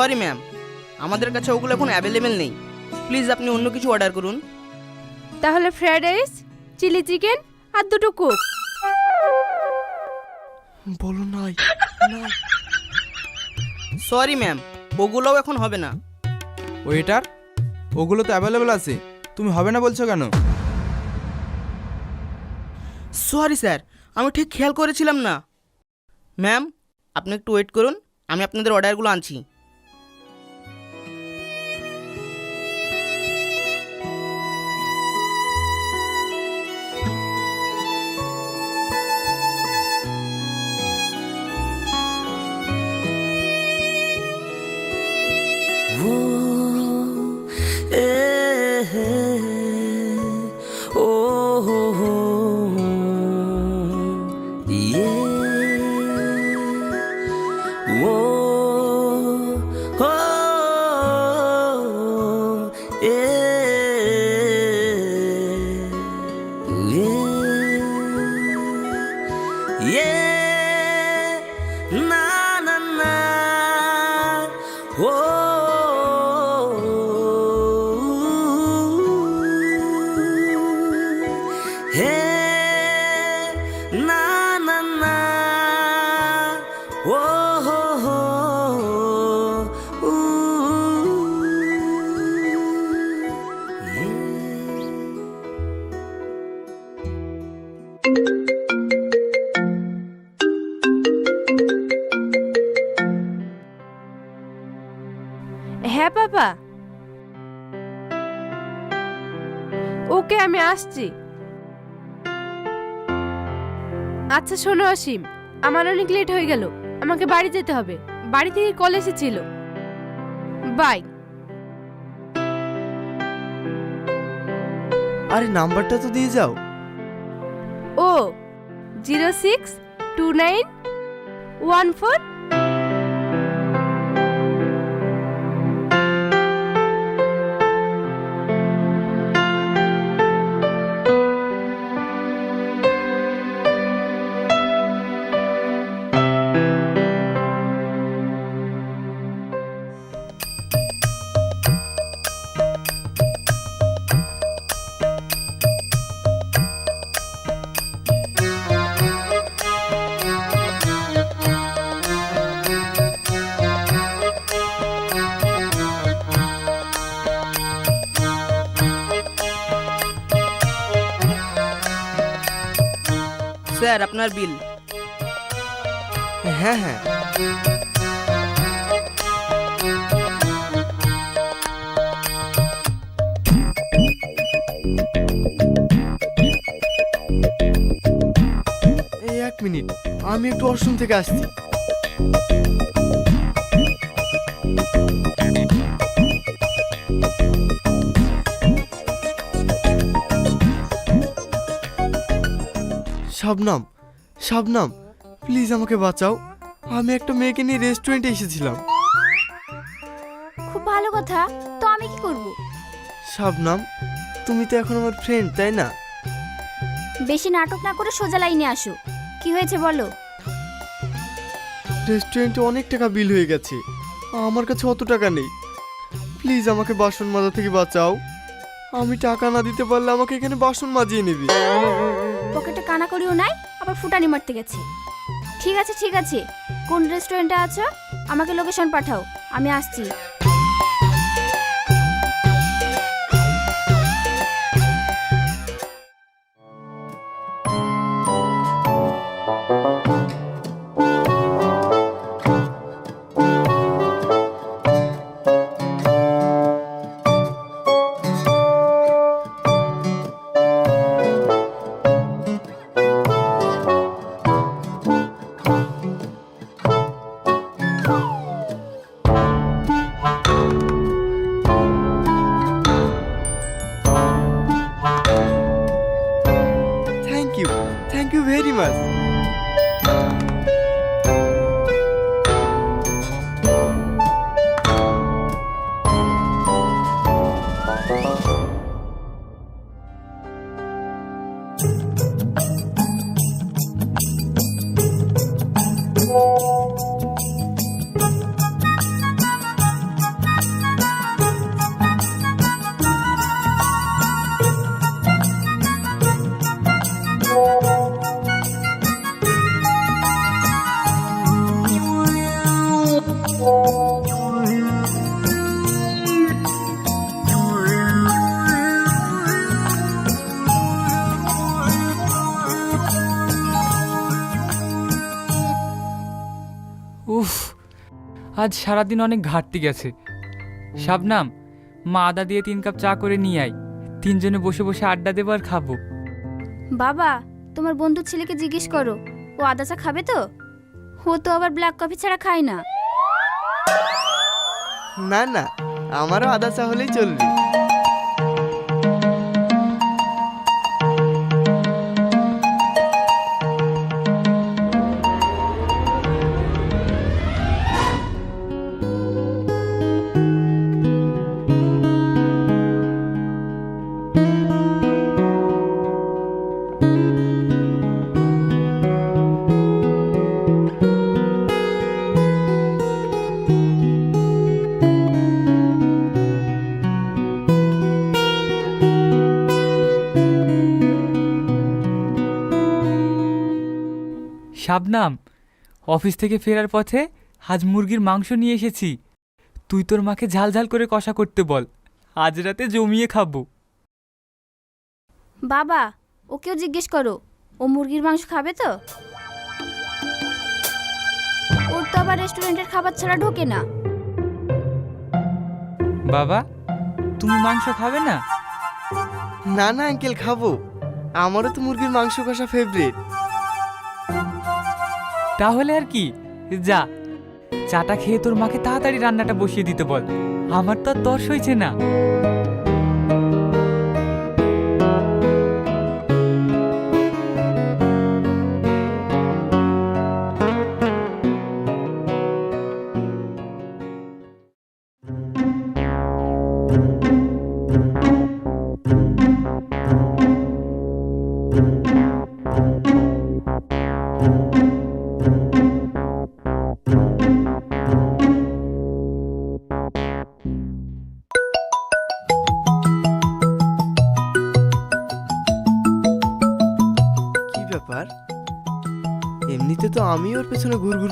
Sorry ma'am আমাদের কাছে ওগুলো এখন অ্যাভেলেবেল নেই। প্লিজ আপনি অন্য কিছু অর্ডার করুন। তাহলে ফ্রাইড রাইস চিলি চিকেন আর দুটো কোক বলো নাই নাই। সরি ম্যাম ওগুলোও এখন হবে না। ওয়েটার ওগুলো তো অ্যাভেলেবেল আছে। তুমি হবে না বলছো কেন? সরি স্যার আমি ঠিক খেয়াল করেছিলাম না। ম্যাম আপনি একটু ওয়েট করুন আমি আপনাদের অর্ডারগুলো আনছি। Yeah. হ্যাঁ বাবা। ওকে আমি আসছি। আচ্ছা শোনো অসীম। আমার অনেক লেট হয়ে গেল। আমাকে বাড়ি যেতে হবে। বাড়ি থেকে কল এসেছিল। বাই আরে নাম্বারটা তো দিয়ে যাও। ও zero six two nine one four আপনার বিল? হ্যাঁ হ্যাঁ। এক মিনিট আমি একটু অশ্রম থেকে আসছি। শাবনাম শাবনাম প্লিজ আমাকে বাঁচাও। আমি একটা মেয়েকে নিয়ে রেস্টুরেন্টে এসেছিলাম। খুব ভালো কথা। তো আমি কি করব? শাবনাম তুমি তো এখন আমার ফ্রেন্ড তাই না? বেশি নাটক না করে সোজা লাইনে আসো। কি হয়েছে বলো? রেস্টুরেন্টে অনেক টাকা বিল হয়ে গেছে। আমার কাছে অত টাকা নেই। প্লিজ আমাকে বাসন মাজা থেকে বাঁচাও। আমি টাকা না দিতে পারলে আমাকে এখানে বাসন মাজিয়ে নিবি। পকেটে কানা করিও নাই? আবার ফুটানি মারতে গেছে। ঠিক আছে ঠিক আছে। কোন রেস্টুরেন্টে আছো? আমাকে লোকেশন পাঠাও। আমি আসছি। আজ সারাদিন অনেক ঘাটতি গেছে। শাবনাম মা আদা দিয়ে তিন কাপ চা করে নিয়ে আয়। তিনজনে বসে বসে আড্ডা দেবো আর খাব। বাবা তোমার বন্ধুর ছেলেকে জিজ্ঞেস করো। ও আদা চা খাবে তো? ও তো আবার ব্ল্যাক কফি ছাড়া খায় না। না না আমারও আদা চা হলেই চলবে। শাবনাম অফিস থেকে ফেরার পথে আজ মুরগির মাংস নিয়ে এসেছি। তুই তোর মাকে ঝাল ঝাল করে কষা করতে বল আজ রাতে জমিয়ে খাব। বাবা ওকেও জিজ্ঞেস করো ও মুরগির মাংস খাবে তো? ওর তো আবার রেস্টুরেন্টের খাবার ছাড়া ঢোকে না। বাবা তুমি মাংস খাবে না? না না আঙ্কেল খাব। আমারও তো মুরগির মাংস কষা ফেভারিট তাহলে আর কি? যা, চাটা খেয়ে তোর মাকে তাড়াতাড়ি রান্নাটা বসিয়ে দিতে বল। আমার তো আর তর্স হয়েছে না।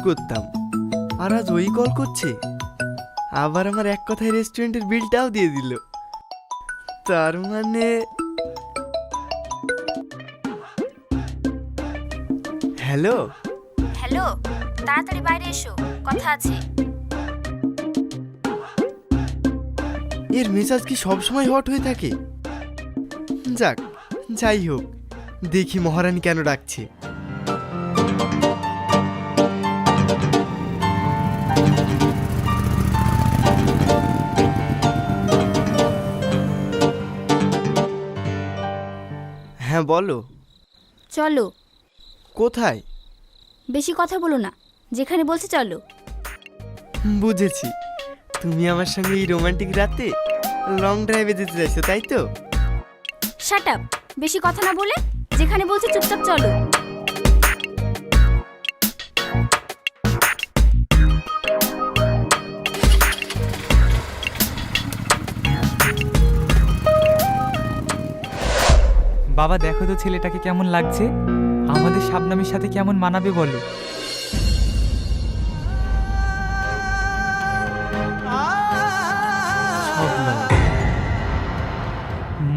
করতাম। আর আজ ওই কল করছে। আবার আমার এক কথায় রেস্টুরেন্টের বিলটাও দিয়ে দিল। তার মানে হ্যালো? হ্যালো তাড়াতাড়ি বাইরে এসো কথা আছে। এর মেজাজ কি সবসময় হট হয়ে থাকে? যাক যাই হোক দেখি মহারানী কেন ডাকছে। হ্যাঁ বলো। চলো। কোথায়? বেশি কথা বলো না। যেখানে বলছে চলো। বুঝেছি। তুমি আমার সঙ্গে এই রোমান্টিক রাতে লং ড্রাইভে যেতে চাইছো তাই তো? শাট আপ বেশি কথা না বলে যেখানে বলছে চুপচাপ চলো। বাবা দেখো তো ছেলেটাকে কেমন লাগছে। আমাদের শাবনামের সাথে কেমন মানাবে বলো।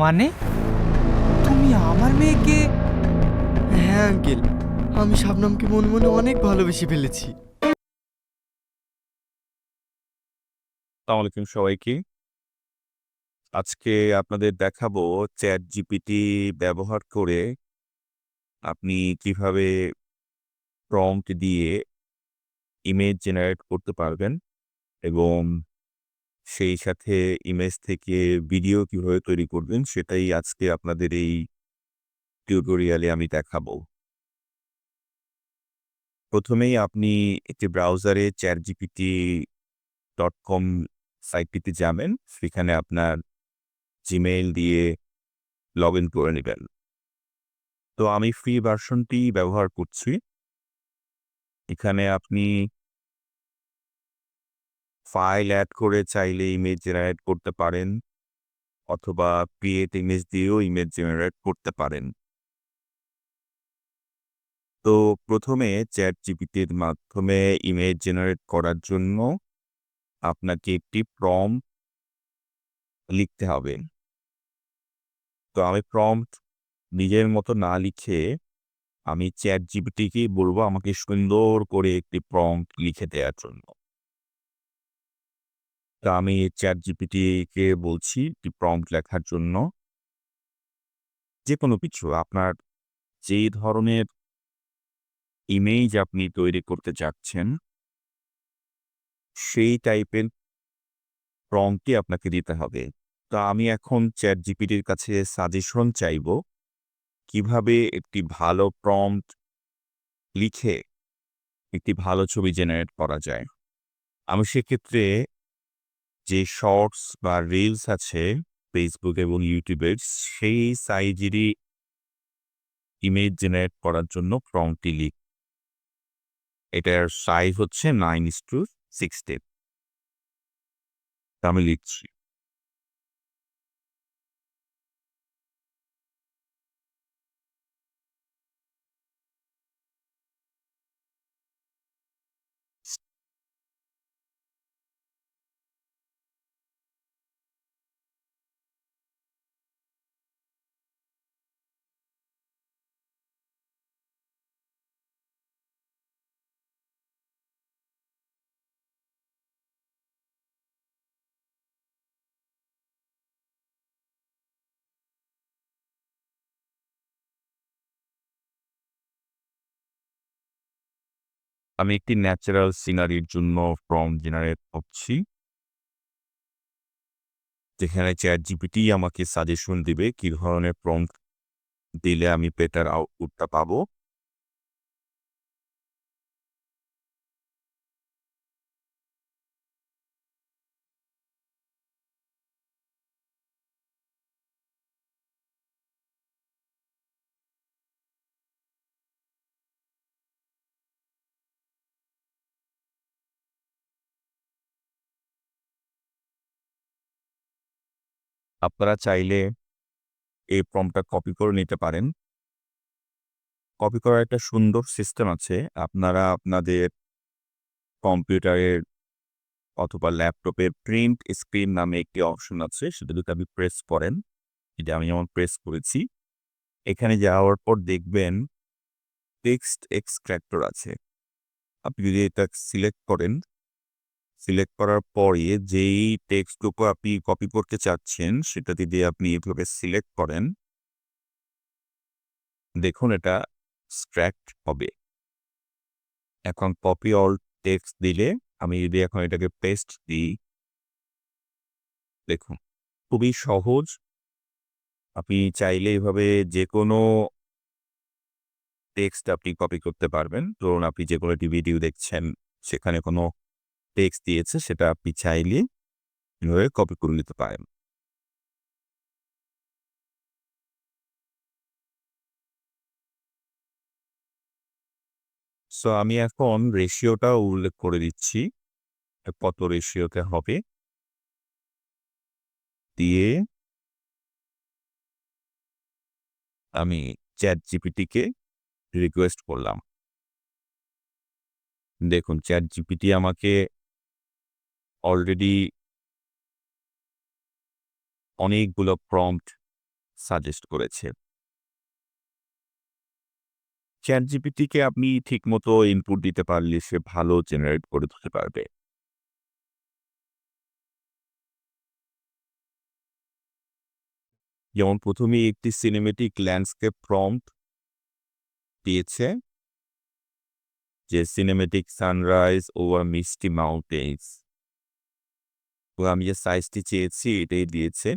মানে? তুমি আমার মেয়েকে হ্যাঁ আঙ্কেল। আমি শাবনামকে মনে মনে অনেক ভালোবেসে ফেলেছি। আসসালামু আলাইকুম সবাইকে। আজকে আপনাদের দেখাবো চ্যাট জিপিটি ব্যবহার করে আপনি কীভাবে প্রম্পট দিয়ে ইমেজ জেনারেট করতে পারবেন এবং সেই সাথে ইমেজ থেকে ভিডিও কীভাবে তৈরি করবেন সেটাই আজকে আপনাদের এই টিউটোরিয়ালে আমি দেখাবো। প্রথমেই আপনি একটি ব্রাউজারে চ্যাট জিপিটি ডট কম সাইটটিতে যাবেন। সেখানে আপনার জিমেইল দিয়ে লগ ইন করে নেবেন। তো আমি ফ্রি ভার্সনটি ব্যবহার করছি। এখানে আপনি ফাইল অ্যাড করে চাইলে ইমেজ জেনারেট করতে পারেন, অথবা ক্রিয়েট ইমেজ দিয়েও ইমেজ জেনারেট করতে পারেন। তো প্রথমে চ্যাট জিপিটির মাধ্যমে ইমেজ জেনারেট করার জন্য আপনাকে একটি প্রম্পট লিখতে হবে। তো আমি প্রম্পট নিজের মতো না লিখে আমি চ্যাট জিপিটিকে বলব আমাকে সুন্দর করে একটি প্রম্পট লিখে দেওয়ার জন্য। তা আমি চ্যাট জিপিটিকে বলছি একটি প্রম্পট লেখার জন্য। যে কোনো কিছু, আপনার যেই ধরনের ইমেজ আপনি তৈরি করতে চাচ্ছেন, সেই টাইপের প্রম্পটই আপনাকে দিতে হবে। তো আমি এখন চ্যাট জিপিটির কাছে সাজেশন চাইব। কীভাবে একটি ভালো প্রম্পট লিখে একটি ভালো ছবি জেনারেট করা যায়। আমি সেক্ষেত্রে যে শর্টস বা রিলস আছে ফেসবুক এবং ইউটিউবের সেই সাইজেরই ইমেজ জেনারেট করার জন্য প্রম্পটটি লিখ। এটার সাইজ হচ্ছে নাইন ইস টু সিক্সটিন আমি লিখছি। আমি একটি ন্যাচারাল সিনারির জন্য ফর্ম জেনারেট করছি। যেখানে চ্যাট জিপিটি আমাকে সাজেশন দিবে, কি ধরনের প্রম্পট দিলে আমি বেটার আউটপুটটা পাবো। আপনারা চাইলে এই ফর্মটা কপি করে নিতে পারেন। কপি করার একটা সুন্দর সিস্টেম আছে। আপনারা আপনাদের কম্পিউটারের অথবা ল্যাপটপে প্রিন্ট স্ক্রিন নামে একটি অপশন আছে, সেটা যদি আপনি প্রেস করেন, এটা আমি যেমন প্রেস করেছি, এখানে যাওয়ার পর দেখবেন টেক্সট এক্সট্র্যাক্টর আছে। আপনি যদি এটা সিলেক্ট করেন সিলেক্ট করার পরে যেই টেক্সটটুকু আপনি কপি করতে চাচ্ছেন সেটা যদি আপনি এভাবে সিলেক্ট করেন। দেখুন এটা স্ট্র্যাক্ট হবে। এখন কপি অল টেক্সট দিলে আমি যদি এখন এটাকে পেস্ট দিই, দেখুন খুবই সহজ। আপনি চাইলে এভাবে যে কোনো টেক্সট আপনি কপি করতে পারবেন। ধরুন আপনি যে কোনো একটি ভিডিও দেখছেন, সেখানে কোনো টেক্সট দিয়েছে, সেটা আপনি চাইলে এভাবে কপি করে নিতে পারেন। সো আমি এখন রেশিওটা উল্লেখ করে দিচ্ছি, কত রেশিওতে হবে। দিয়ে আমি চ্যাট জিপিটিকে রিকোয়েস্ট করলাম। দেখুন চ্যাট জিপিটি আমাকে অলরেডি অনেকগুলো প্রম্পট সাজেস্ট করেছে। চ্যাট জিপিটিকে আপনি ঠিকমতো ইনপুট দিতে পারলে সে ভালো জেনারেট করে দিতে পারবে। যেমন প্রথমে একটি সিনেমেটিক ল্যান্ডস্কেপ প্রম্পট দিয়েছে, যে cinematic sunrise over misty mountains তো আমি যে সাইজটি চেয়েছি এটাই দিয়েছে।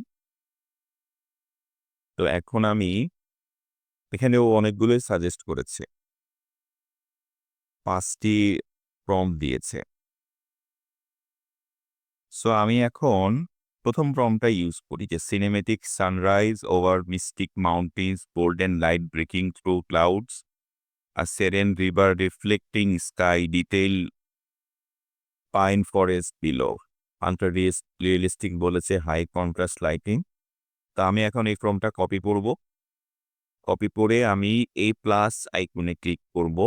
তো এখন আমি এখানে ও অনেকগুলোই সাজেস্ট করেছে। পাঁচটি প্রম দিয়েছে। সো আমি এখন প্রথম প্রমটা ইউজ করি যে cinematic sunrise over mystic mountains golden light breaking through clouds আর serene river reflecting sky detail pine forest below ultra realistic বলেছে হাই কন্ট্রাস্ট লাইটিং তা আমি এখন এই ক্রমটা কপি করব। কপি করে আমি এই প্লাস আইকনে ক্লিক করব।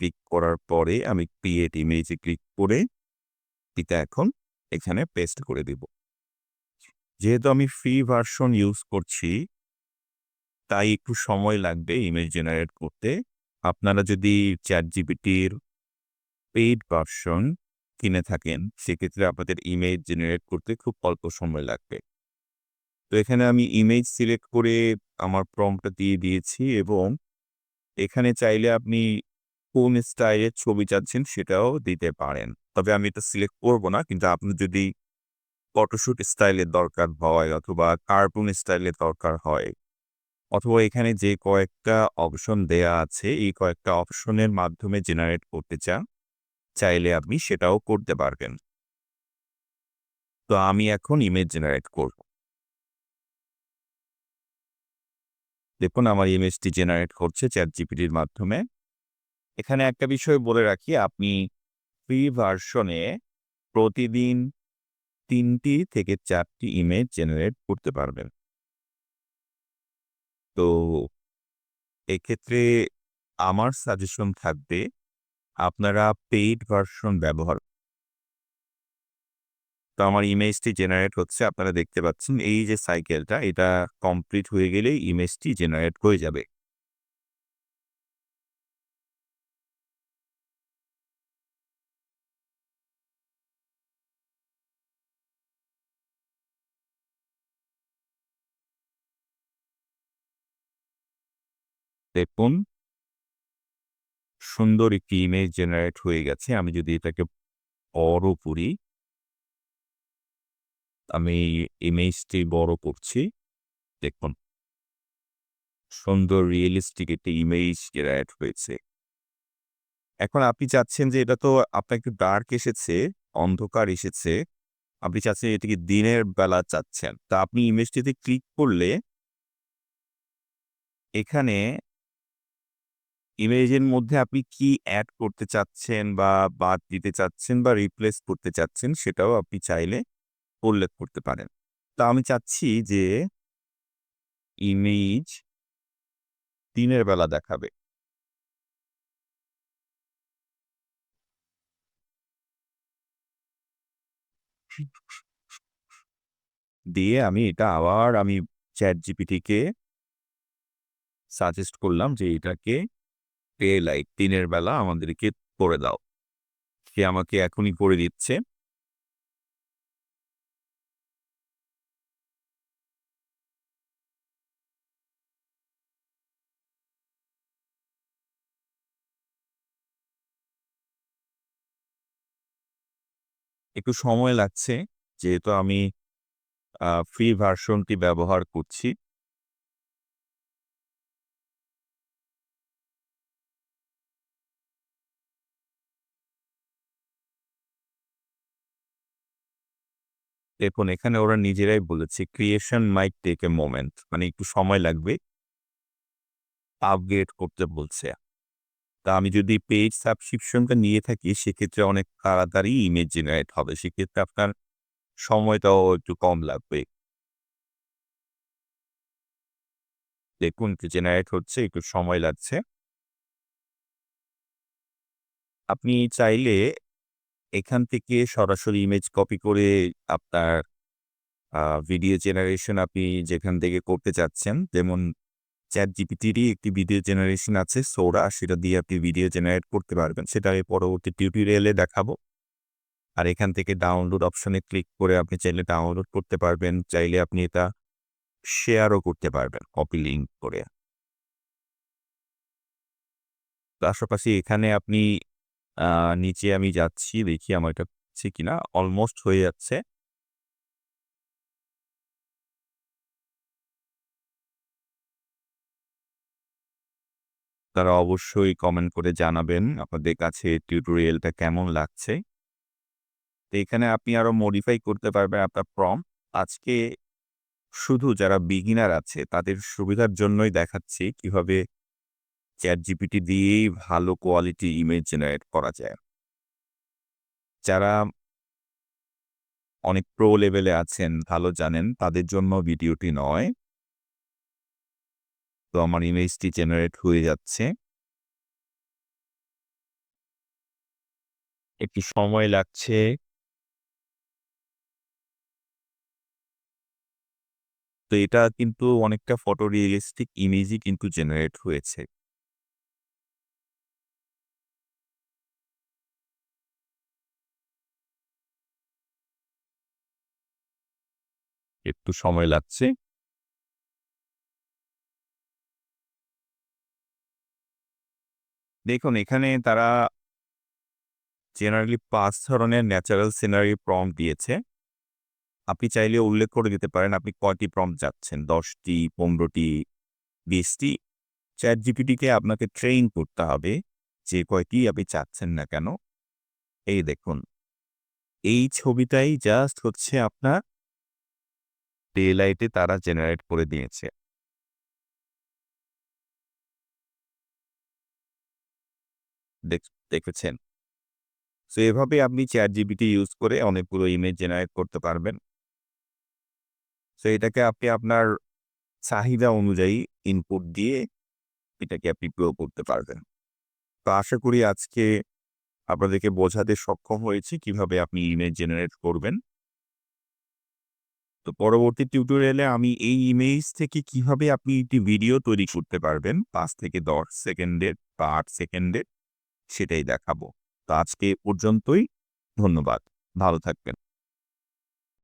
ক্লিক করার পরে আমি ক্রিয়েট ইমেজে ক্লিক করে এটা এখন এখানে পেস্ট করে দেব। যেহেতু আমি ফ্রি ভার্সন ইউজ করছি, তাই একটু সময় লাগবে ইমেজ জেনারেট করতে। আপনারা যদি চ্যাট জিপিটির পেইড ভার্সন কিনে থাকেন, সেক্ষেত্রে আপনাদের ইমেজ জেনারেট করতে খুব অল্প সময় লাগবে। তো এখানে আমি ইমেজ সিলেক্ট করে আমার প্রম্পটটা দিয়ে দিয়েছি এবং এখানে চাইলে আপনি কোন স্টাইলের ছবি চাচ্ছেন সেটাও দিতে পারেন। তবে আমি এটা সিলেক্ট করব না, কিন্তু আপনি যদি ফটোশ্যুট স্টাইলের দরকার হয় অথবা কার্টুন স্টাইলের দরকার হয় অথবা এখানে যে কয়েকটা অপশন দেয়া আছে, এই কয়েকটা অপশনের মাধ্যমে জেনারেট করতে চান চাইলে আপনি সেটাও করতে পারবেন। তো আমি এখন ইমেজ জেনারেট করব। দেখুন, আমার ইমেজটি জেনারেট করছে চ্যাট জিপিটির মাধ্যমে। এখানে একটা বিষয় বলে রাখি, আপনি ফ্রি ভার্সনে প্রতিদিন তিনটি থেকে চারটি ইমেজ জেনারেট করতে পারবেন। তো এক্ষেত্রে আমার সাজেশন থাকবে আপনারা পেইড ভার্সন ব্যবহার তো আমার ইমেজটি জেনারেট হচ্ছে, আপনারা দেখতে পাচ্ছেন এই যে সাইকেলটা এটা কমপ্লিট হয়ে গেলেই ইমেজটি জেনারেট হয়ে যাবে। দেখুন সুন্দর একটি ইমেজ জেনারেট হয়ে গেছে। আমি যদি এটাকে বড় করি, আমি ইমেজটি বড় করছি। দেখুন। সুন্দর রিয়েলিস্টিক একটি ইমেজ জেনারেট হয়েছে। এখন আপনি চাচ্ছেন যে এটা তো আপনার একটু ডার্ক এসেছে, অন্ধকার এসেছে। আপনি চাচ্ছেন এটাকে দিনের বেলা চাচ্ছেন। তা আপনি ইমেজটিতে ক্লিক করলে এখানে ইমেজের মধ্যে আপনি কি অ্যাড করতে চাচ্ছেন বা বাদ দিতে চাচ্ছেন বা রিপ্লেস করতে চাচ্ছেন সেটাও আপনি চাইলে উল্লেখ করতে পারেন। তা আমি চাচ্ছি যে ইমেজ দিনের বেলা দেখাবে। দিয়ে আমি এটা আবার আমি চ্যাট জিপিটিকে সাজেস্ট করলাম যে এটাকে ডে লাইট দিনের বেলা আমাদেরকে করে দাও। সে আমাকে এখনই করে দিচ্ছে। একটু সময় লাগছে, যেহেতু আমি ফ্রি ভার্সনটি ব্যবহার করছি। দেখুন, এখানে ওরা নিজেরাই বলেছে creation might take a moment মানে একটু সময় লাগবে। আপগ্রেড করতে বলছে। তা আমি যদি পেজ সাবস্ক্রিপশনটা নিয়ে থাকি, সেক্ষেত্রে অনেক তাড়াতাড়ি ইমেজ জেনারেট হবে। সেক্ষেত্রে আপনার সময়টাও একটু কম লাগবে। দেখুন জেনারেট হচ্ছে, একটু সময় লাগছে। আপনি চাইলে এখান থেকে সরাসরি ইমেজ কপি করে আপনার ভিডিও জেনারেশন আপনি যেখান থেকে করতে চাচ্ছেন, যেমন চ্যাট জিপিটিরই একটি ভিডিও জেনারেশন আছে সোরা সেটা দিয়ে আপনি ভিডিও জেনারেট করতে পারবেন। সেটা আমি পরবর্তী টিউটোরিয়ালে দেখাবো। আর এখান থেকে ডাউনলোড অপশনে ক্লিক করে আপনি চাইলে ডাউনলোড করতে পারবেন, চাইলে আপনি এটা শেয়ারও করতে পারবেন কপি লিঙ্ক করে। পাশাপাশি এখানে আপনি নিচে আমি যাচ্ছি, দেখি আমার এটা হচ্ছে কিনা অলমোস্ট হয়ে যাচ্ছে। তারা অবশ্যই কমেন্ট করে জানাবেন, আপনাদের কাছে টিউটোরিয়ালটা কেমন লাগছে। তো এখানে আপনি আরও মডিফাই করতে পারবেন আপনার প্রম আজকে শুধু যারা বিগিনার আছে, তাদের সুবিধার জন্যই দেখাচ্ছি কীভাবে চ্যাট জিপিটি দিয়েই ভালো কোয়ালিটি ইমেজ জেনারেট করা যায়। যারা অনেক প্রো লেভেলে আছেন, ভালো জানেন, তাদের জন্য ভিডিওটি নয়। তো আমার ইমেজটি জেনারেট হয়ে যাচ্ছে। একটু সময় লাগছে। তো এটা কিন্তু অনেকটা ফটো রিয়েলিস্টিক ইমেজই কিন্তু জেনারেট হয়েছে। একটু সময় লাগছে। দেখুন, এখানে তারা জেনারেলি পাঁচ ধরনের ন্যাচারাল সিনারি প্রম দিয়েছে। আপনি চাইলে উল্লেখ করে দিতে পারেন আপনি কয়টি প্রম চাচ্ছেন, দশটি, পনেরোটি, বিশটি। চ্যাট জিপিটিকে আপনাকে ট্রেন করতে হবে যে কয়টি আপনি চাচ্ছেন না কেন। এই দেখুন, এই ছবিটাই জাস্ট হচ্ছে আপনার ডে লাইটে তারা জেনারেট করে দিয়েছে। দেখেছেন? সো এভাবে আপনি চ্যাট জিবিটি ইউজ করে অনেকগুলো ইমেজ জেনারেট করতে পারবেন। সো এটাকে আপনি আপনার চাহিদা অনুযায়ী ইনপুট দিয়ে এটাকে আপনি গ্রো করতে পারবেন। তো, আশা করি আজকে আপনাদেরকে বোঝাতে সক্ষম হয়েছি কীভাবে আপনি ইমেজ জেনারেট করবেন। তো পরবর্তী টিউটোরিয়ালে আমি এই ইমেজ থেকে কীভাবে আপনি একটি ভিডিও তৈরি করতে পারবেন, পাঁচ থেকে দশ সেকেন্ডের বা আট সেকেন্ডের সেটাই দেখাবো। তো আজকে পর্যন্তই, ধন্যবাদ। ভালো থাকবেন।